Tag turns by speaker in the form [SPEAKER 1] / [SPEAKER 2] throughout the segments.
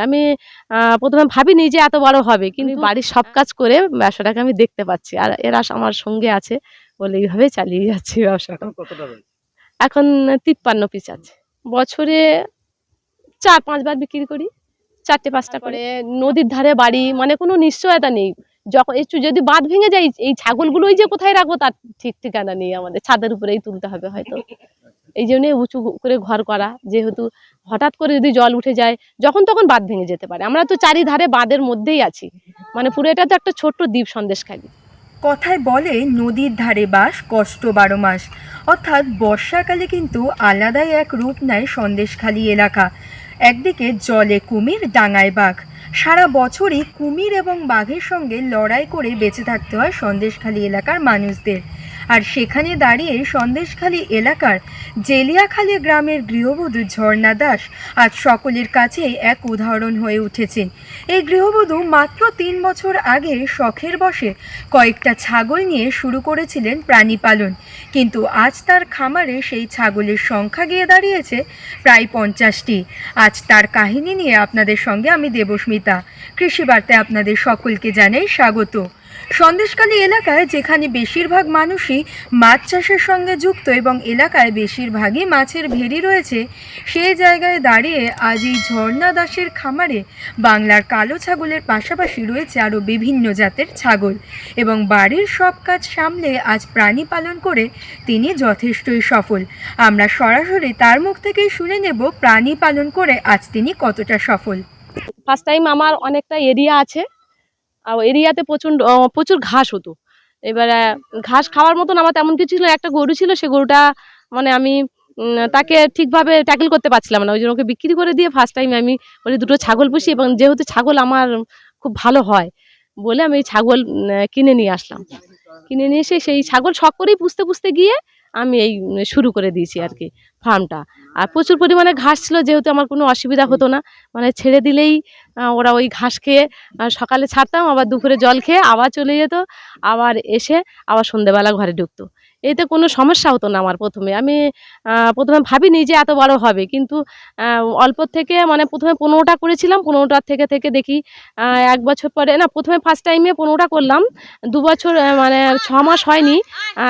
[SPEAKER 1] আমি আহ, প্রথমে ভাবিনি যে এত বড় হবে কিন্তু বাড়ির সব কাজ করে ব্যবসাটাকে আমি দেখতে পাচ্ছি। আর এরা আমার সঙ্গে আছে বলে এইভাবে চালিয়ে যাচ্ছি ব্যবসাটা।
[SPEAKER 2] এখন
[SPEAKER 1] এখন তিপ্পান্ন পিস আছে। বছরে চার পাঁচবার বিক্রি করি চারটে পাঁচটা করে। নদীর ধারে বাড়ি মানে কোনো নিশ্চয়তা নেই। যখন একটু যদি বাঁধ ভেঙে যায় এই ছাগলগুলোই যে কোথায় রাখব তার ঠিক ঠিকানা নেই আমাদের। ছাদের উপরেই তুলতে হবে হয়তো। এই জন্যে উঁচু করে ঘর করা। যেহেতু হঠাৎ করে যদি জল উঠে যায়, যখন তখন বাঁধ ভেঙে যেতে পারে। আমরা তো চারিধারে বাঁধের মধ্যেই আছি। মানে পুরো এটা তো একটা ছোট্ট দ্বীপ সন্দেশখালী
[SPEAKER 3] কথায় বলে নদীর ধারে বাস কষ্ট বারো মাস। অর্থাৎ বর্ষাকালে কিন্তু আলাদাই এক রূপ নেয় সন্দেশখালী এলাকা। একদিকে জলে কুমির, ডাঙায় বাঘ। সারা বছরই কুমির এবং বাঘের সঙ্গে লড়াই করে বেঁচে থাকতে হয় সন্দেশখালী এলাকার মানুষদের। আর সেখানে দাঁড়িয়ে সন্দেশখালী এলাকার জেলিয়াখালী গ্রামের গৃহবধূ ঝর্ণা দাস আজ সকলের কাছে এক উদাহরণ হয়ে উঠেছেন এই গৃহবধূ মাত্র তিন বছর আগে শখের বসে কয়েকটা ছাগল নিয়ে শুরু করেছিলেন প্রাণী পালন কিন্তু আজ তার খামারে সেই ছাগলের সংখ্যা গিয়ে দাঁড়িয়েছে প্রায় পঞ্চাশটি। আজ তার কাহিনী নিয়ে আপনাদের সঙ্গে আমি দেবস্মিতা। কৃষি বার্তায় আপনাদের সকলকে জানাই স্বাগত। সন্দেশকালী এলাকায় যেখানে বেশিরভাগ মানুষই মাছ চাষের সঙ্গে যুক্ত এবং এলাকায় বেশিরভাগই মাছের ভেরি রয়েছে সেই জায়গায় দাঁড়িয়ে আজ এই ঝর্ণা দাসের খামারে বাংলার কালো ছাগলের পাশাপাশি রয়েছে আরও বিভিন্ন জাতের ছাগল এবং বাড়ির সব কাজ সামলে আজ প্রাণী পালন করে তিনি যথেষ্টই সফল। আমরা সরাসরি তার মুখ থেকেই শুনে নেব প্রাণী পালন করে আজ তিনি কতটা সফল।
[SPEAKER 1] ফার্স্ট টাইম আমার অনেকটা এরিয়া আছে। এরিয়াতে প্রচণ্ড প্রচুর ঘাস হতো। এবারে ঘাস খাওয়ার মতন আমার তেমন কিছু ছিল একটা গরু ছিল, সে গরুটা মানে আমি তাকে ঠিকভাবে ট্যাকেল করতে পারছিলাম না। ওই জন্য ওকে বিক্রি করে দিয়ে ফার্স্ট টাইম আমি বলি, দুটো ছাগল পুষি এবং যেহেতু ছাগল আমার খুব ভালো হয়, বলে আমি ছাগল কিনে নিয়ে আসলাম। কিনে নিয়ে এসে সেই ছাগল শখ করেই পুষতে পুষতে গিয়ে আমি এই শুরু করে দিয়েছি আর কি ফার্মটা আর প্রচুর পরিমাণে ঘাস ছিল, যেহেতু আমার কোনো অসুবিধা হতো না। মানে ছেড়ে দিলেই ওরা ওই ঘাস খেয়ে সকালে ছাড়তাম, আবার দুপুরে জল খেয়ে আবার চলে যেত, আবার এসে আবার সন্ধেবেলা ঘরে ঢুকতো। এতে কোনো সমস্যা হতো না আমার প্রথমে। আমি প্রথমে ভাবিনি যে এত বড় হবে। কিন্তু অল্প থেকে মানে প্রথমে পনেরোটা করেছিলাম। পনেরোটার থেকে থেকে দেখি এক বছর পরে, না, প্রথমে ফার্স্ট টাইমে পনেরোটা করলাম। দু বছর মানে ছ মাস হয়নি।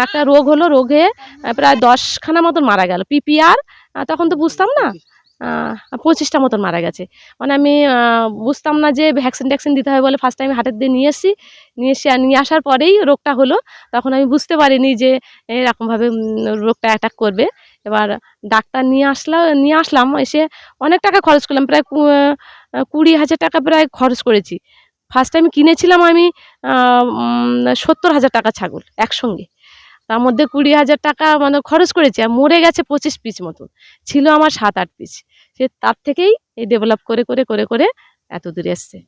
[SPEAKER 1] একটা রোগ হলো রোগে প্রায় দশখানা মতন মারা গেল। পিপিআর তখন তো বুঝতাম না। পঁচিশটা মতন মারা গেছে। মানে আমি বুঝতাম না যে ভ্যাকসিন ট্যাকসিন দিতে হবে বলে ফার্স্ট টাইম হাটের দিয়ে নিয়ে এসেছি। নিয়ে এসে, নিয়ে আসার পরেই রোগটা হলো। তখন আমি বুঝতে পারিনি যে এরকমভাবে রোগটা অ্যাটাক করবে। এবার ডাক্তার নিয়ে আসলাম নিয়ে আসলাম। এসে অনেক টাকা খরচ করলাম। প্রায় কুড়ি হাজার টাকা প্রায় খরচ করেছি। ফার্স্ট টাইম কিনেছিলাম আমি সত্তর হাজার টাকা ছাগল একসঙ্গে। তার মধ্যে কুড়ি হাজার টাকা মানে খরচ করেছি আর মরে গেছে পঁচিশ পিস মতন। ছিল আমার সাত আট পিস সে তার থেকেই এই ডেভেলপ করে করে করে করে এত দূরে এসছে।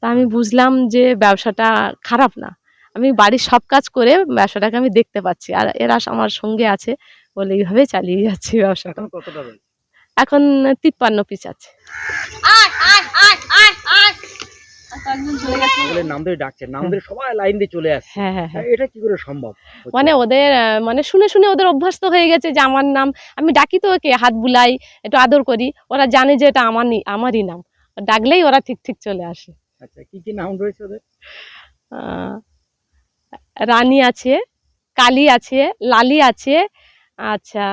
[SPEAKER 1] তা আমি বুঝলাম যে ব্যবসাটা খারাপ না। আমি বাড়ির সব কাজ করে ব্যবসাটাকে আমি দেখতে পাচ্ছি আর এরা আমার সঙ্গে আছে বলে এইভাবে চালিয়ে যাচ্ছি ব্যবসাটা
[SPEAKER 2] এখন কতটা রয়েছে?
[SPEAKER 1] এখন তিপ্পান্ন পিস আছে।
[SPEAKER 2] নাম ধরে ডাকছেন নাম ধরে সবাই লাইন দিয়ে চলে আসছে।
[SPEAKER 1] হ্যাঁ হ্যাঁ হ্যাঁ।
[SPEAKER 2] এটা কি করে সম্ভব?
[SPEAKER 1] মানে ওদের মানে শুনে শুনে ওদের অভ্যাস তো হয়ে গেছে যে আমার নাম আমি ডাকি তো ওকে হাত বুলাই একটু আদর করি ওরা জানে যে এটা আমার আমারই নাম। ডাকলেই ওরা ঠিক ঠিক চলে আসে।
[SPEAKER 2] আচ্ছা কি কি নাম রয়েছে ওদের?
[SPEAKER 1] রানী আছে কালী আছে লালি আছে আচ্ছা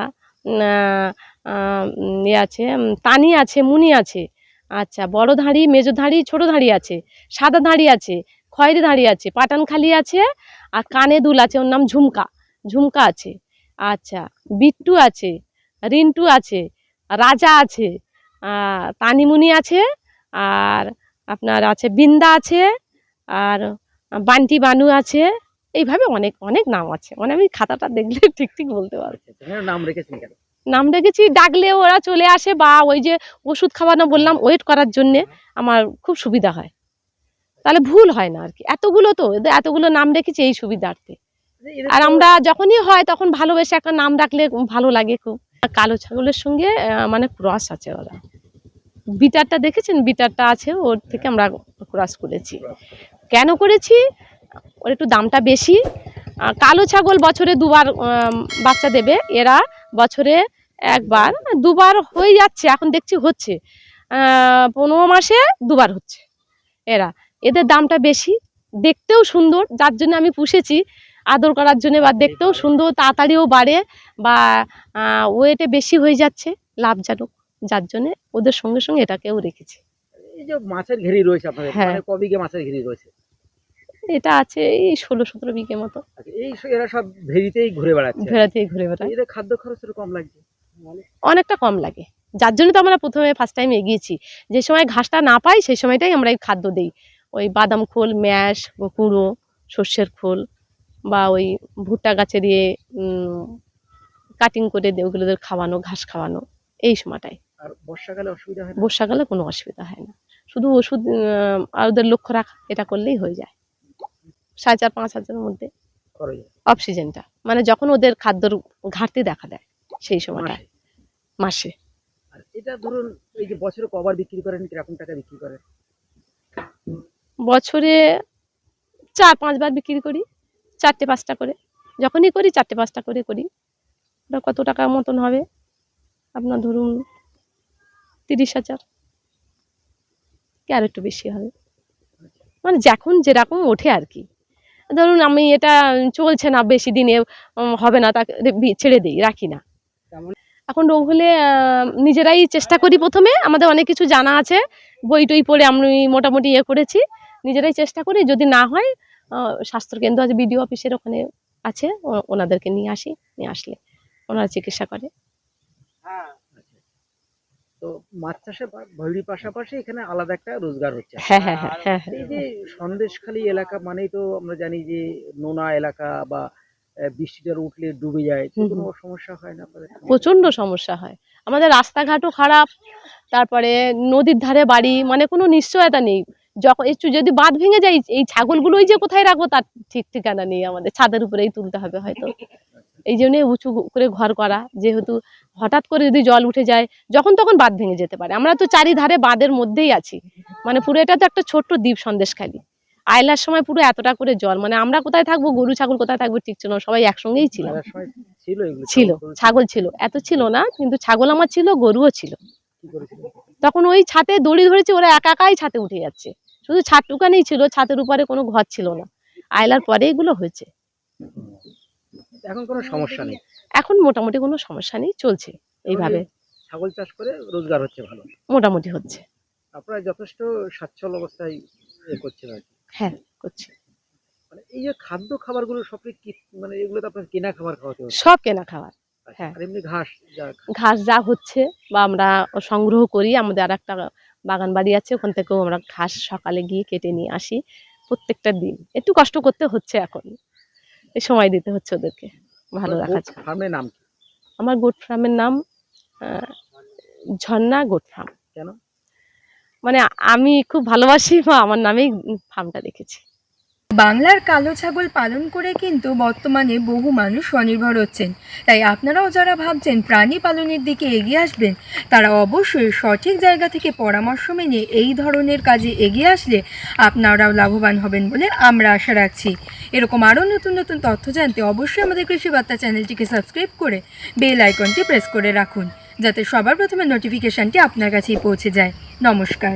[SPEAKER 1] ইয়ে আছে তানি আছে মুনি আছে। আচ্ছা বড় ধাড়ি মেজো ধাড়ি ছোট ধাড়ি আছে সাদা ধাড়ি আছে খয়েরি ধাড়ি আছে পাটানখালি আছে আর কানে দুল আছে ওর নাম ঝুমকা ঝুমকা আছে। আচ্ছা বিট্টু আছে রিন্টু আছে রাজা আছে তানিমুনি আছে আর আপনার আছে বিন্দা আছে আর বান্টি বানু আছে এইভাবে অনেক অনেক নাম আছে। মানে আমি খাতাটা দেখলে ঠিক ঠিক বলতে পারব।
[SPEAKER 2] আচ্ছা, আচ্ছা, নাম রেখেছেন কেন?
[SPEAKER 1] নাম রেখেছি ডাকলে ওরা চলে আসে বা ওই যে ওষুধ খাওয়ানো বললাম ওয়েট করার জন্যে আমার খুব সুবিধা হয়। তাহলে ভুল হয় না আর কি এতগুলো তো এতগুলো নাম রেখেছি এই সুবিধার্থে। আর আমরা যখনই হয় তখন ভালোবেসে একটা নাম ডাকলে ভালো লাগে খুব। কালো ছাগলের সঙ্গে মানে ক্রস আছে ওরা। বিটারটা দেখেছেন? বিটারটা আছে ওর থেকে আমরা ক্রস করেছি। কেন করেছি? ওর একটু দামটা বেশি। কালো ছাগল বছরে দুবার বাচ্চা দেবে। এরা বছরে একবার দুবার হয়ে যাচ্ছে এখন দেখছি হচ্ছে। পনেরো মাসে দুবার হচ্ছে এরা। এদের দামটা বেশি দেখতেও সুন্দর যার জন্য আমি পুষেছি। আদর করার জন্য বা দেখতেও সুন্দর তাড়াতাড়িও বাড়ে বা ওয়েটে বেশি হয়ে যাচ্ছে লাভজনক। যার জন্য ওদের সঙ্গে সঙ্গে এটাকেও রেখেছি।
[SPEAKER 2] এই যে মাছের ঘেরি রয়েছে আপনাদের
[SPEAKER 1] হ্যাঁ।
[SPEAKER 2] মানে মাছের ঘেরি রয়েছে?
[SPEAKER 1] এটা আছে এই ষোলো সতেরো বিঘে মতো।
[SPEAKER 2] আচ্ছা, এই এরা সব ভেরিতেই ঘুরে বেড়াচ্ছে।
[SPEAKER 1] ভেড়াতেই ঘুরে বেড়ায়।
[SPEAKER 2] এদের খাদ্য খরচ কম লাগছে।
[SPEAKER 1] অনেকটা কম লাগে। যার জন্য তো আমরা প্রথমে ফার্স্ট টাইম এগিয়েছি। যে সময় ঘাসটা না পাই সেই সময়টাই আমরা এই খাদ্য দিই। ওই বাদাম খোল ম্যাশ কুঁড়ো সর্ষের খোল বা ওই ভুট্টা গাছের ইয়ে কাটিং করে ওগুলোদের খাওয়ানো ঘাস খাওয়ানো এই সময়টায়
[SPEAKER 2] আর বর্ষাকালে অসুবিধা হয়
[SPEAKER 1] বর্ষাকালে কোনো অসুবিধা হয় না। শুধু ওষুধ আর ওদের লক্ষ্য রাখা এটা করলেই হয়ে যায়। সাড়ে চার পাঁচ হাজারের মধ্যে।
[SPEAKER 2] খরচ হয়।
[SPEAKER 1] অফ সিজনটা মানে যখন ওদের খাদ্যর ঘাটতি দেখা দেয়। সেই সময়টায়
[SPEAKER 2] মাসে। এটা ধরুন এই যে বছরে কবার বিক্রি করেন কীরকম টাকা বিক্রি করেন?
[SPEAKER 1] বছরে চার পাঁচবার বিক্রি করি চারটে পাঁচটা করে। যখনই করি চারটে পাঁচটা করে করি। ওটা কত টাকার মতন হবে? আপনার ধরুন তিরিশ হাজার। কি আর একটু বেশি হবে? মানে যখন যেরকম ওঠে আর কি। ধরুন আমি এটা চলছে না বেশি দিনে হবে না তাকে ছেড়ে দিই রাখি না। এখন রোগ হলে নিজেরাই চেষ্টা করি প্রথমে। আমাদের অনেক কিছু জানা আছে বই টই পড়ে আমি মোটামুটি ইয়ে করেছি। নিজেরাই চেষ্টা করি যদি না হয় স্বাস্থ্যকেন্দ্র আছে বিডিও অফিসের ওখানে আছে ওনাদেরকে নিয়ে আসি নিয়ে আসলে ওনারা চিকিৎসা করে।
[SPEAKER 2] তো মাছ চাষের ভৈরির পাশাপাশি এখানে আলাদা একটা রোজগার হচ্ছে।
[SPEAKER 1] হ্যাঁ হ্যাঁ হ্যাঁ হ্যাঁ হ্যাঁ।
[SPEAKER 2] এই যে সন্দেশখালী এলাকা মানেই তো আমরা জানি যে নোনা এলাকা বা বৃষ্টিটা উঠলে ডুবে যায় কোনো সমস্যা হয় না
[SPEAKER 1] প্রচণ্ড সমস্যা হয়। আমাদের রাস্তাঘাটও খারাপ তারপরে নদীর ধারে বাড়ি মানে কোনো নিশ্চয়তা নেই। যখন একটু যদি বাঁধ ভেঙে যায় এই ছাগলগুলোই যে কোথায় রাখব তার ঠিক ঠিকানা নেই আমাদের। ছাদের উপরেই তুলতে হবে হয়তো। এই জন্যে উঁচু করে ঘর করা যেহেতু হঠাৎ করে যদি জল উঠে যায় যখন তখন বাঁধ ভেঙে যেতে পারে। আমরা তো চারিধারে বাঁধের মধ্যেই আছি। মানে পুরো এটা তো একটা ছোট্ট দ্বীপ সন্দেশখালী। আয়লার সময় পুরো এতটা করে জল মানে আমরা কোথায় থাকব? গরু ছাগল কোথায় থাকব? ঠিক ছিল সবাই একসঙ্গেই
[SPEAKER 2] ছিল।
[SPEAKER 1] ছিল
[SPEAKER 2] ছাগল
[SPEAKER 1] ছিল। এত ছিল না কিন্তু ছাগল আমার ছিল গরুও ছিল। তখন ওই ছাতে দড়ি ধরেছে ওরা একা একাই ছাতে উঠে যাচ্ছে। শুধু ছাদটুকানেই ছিল ছাতের উপরে কোনো ঘর ছিল না। আয়লার পরে এগুলো হয়েছে।
[SPEAKER 2] এখন কোনো সমস্যা নেই?
[SPEAKER 1] এখন মোটামুটি কোনো সমস্যা নেই চলছে এইভাবে।
[SPEAKER 2] ছাগল চাষ করে রোজগার হচ্ছে ভালো?
[SPEAKER 1] মোটামুটি হচ্ছে।
[SPEAKER 2] আপনারা যথেষ্ট সচ্ছল অবস্থায় করছেন আর কি।
[SPEAKER 1] হ্যাঁ করছে।
[SPEAKER 2] মানে এই যে খাদ্য খাবারগুলো সব কি মানে এগুলো তো আপনার কেনা খাবার খাওয়াতে হচ্ছে
[SPEAKER 1] সব কেনা খাবার হ্যাঁ।
[SPEAKER 2] আর এমনি ঘাস যা
[SPEAKER 1] ঘাস যা হচ্ছে বা আমরা সংগ্রহ করি আমাদের আর একটা বাগান বাড়ি আছে ওখান থেকেও আমরা ঘাস সকালে গিয়ে কেটে নিয়ে আসি প্রত্যেকটা দিন। একটু কষ্ট করতে হচ্ছে এখন এই সময় দিতে হচ্ছে ওদেরকে ভালো রাখার
[SPEAKER 2] ফার্মের নাম কি?
[SPEAKER 1] আমার গোট ফার্মের নাম ঝর্ণা গোট ফার্ম।
[SPEAKER 2] কেন?
[SPEAKER 3] মানে আমি খুব ভালোবাসি বা আমার নামেই ফার্মটা দেখেছি। বাংলার কালো ছাগল পালন করে কিন্তু বর্তমানে বহু মানুষ স্বনির্ভর হচ্ছেন। তাই আপনারাও যারা ভাবছেন প্রাণী পালনের দিকে এগিয়ে আসবেন, তারা অবশ্যই সঠিক জায়গা থেকে পরামর্শ মেনে এই ধরনের কাজে এগিয়ে আসলে আপনারাও লাভবান হবেন বলে আমরা আশা রাখছি। এরকম আরও নতুন নতুন তথ্য জানতে অবশ্যই আমাদের কৃষি বার্তা চ্যানেলটিকে সাবস্ক্রাইব করে বেল আইকনটি প্রেস করে রাখুন। যাতে সবার প্রথমে নোটিফিকেশানটি আপনার কাছেই পৌঁছে যায়। নমস্কার।